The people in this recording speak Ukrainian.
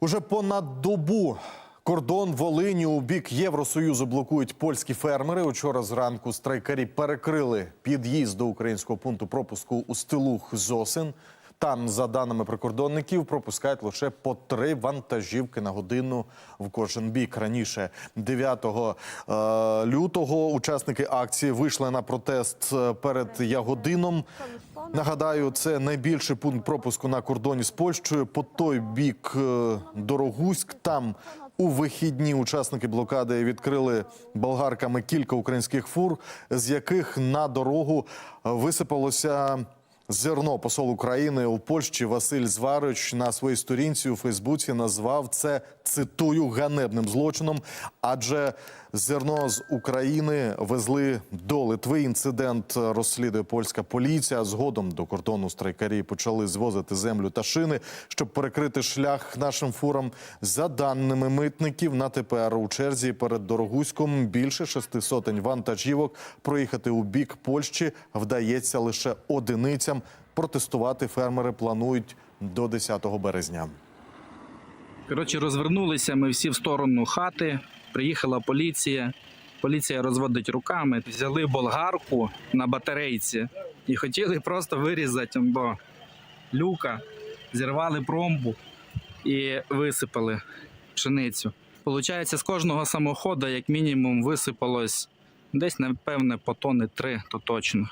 Уже понад добу кордон Волині у бік Євросоюзу блокують польські фермери. Учора зранку страйкарі перекрили під'їзд до українського пункту пропуску у стилух Зосин. Там, за даними прикордонників, пропускають лише по три вантажівки на годину в кожен бік. Раніше 9 е, лютого учасники акції вийшли на протест е, перед Ягодином. Нагадаю, це найбільший пункт пропуску на кордоні з Польщею. По той бік е, Дорогуськ. Там у вихідні учасники блокади відкрили болгарками кілька українських фур, з яких на дорогу висипалося. Зерно посол України у Польщі Василь Зварич на своїй сторінці у Фейсбуці назвав це цитую ганебним злочином, адже зерно з України везли до Литви. Інцидент розслідує польська поліція. Згодом до кордону страйкарі почали звозити землю та шини, щоб перекрити шлях нашим фурам. За даними митників, на тепер у черзі перед Дорогуськом більше шести сотень вантажівок. Проїхати у бік Польщі вдається лише одиницям. Протестувати фермери планують до 10 березня. Коротше, розвернулися ми всі в сторону хати. Приїхала поліція. Поліція розводить руками, взяли болгарку на батарейці і хотіли просто вирізати до люка, зірвали промбу і висипали пшеницю. Получається, з кожного самохода, як мінімум, висипалось десь, напевне, по тони три, то точно.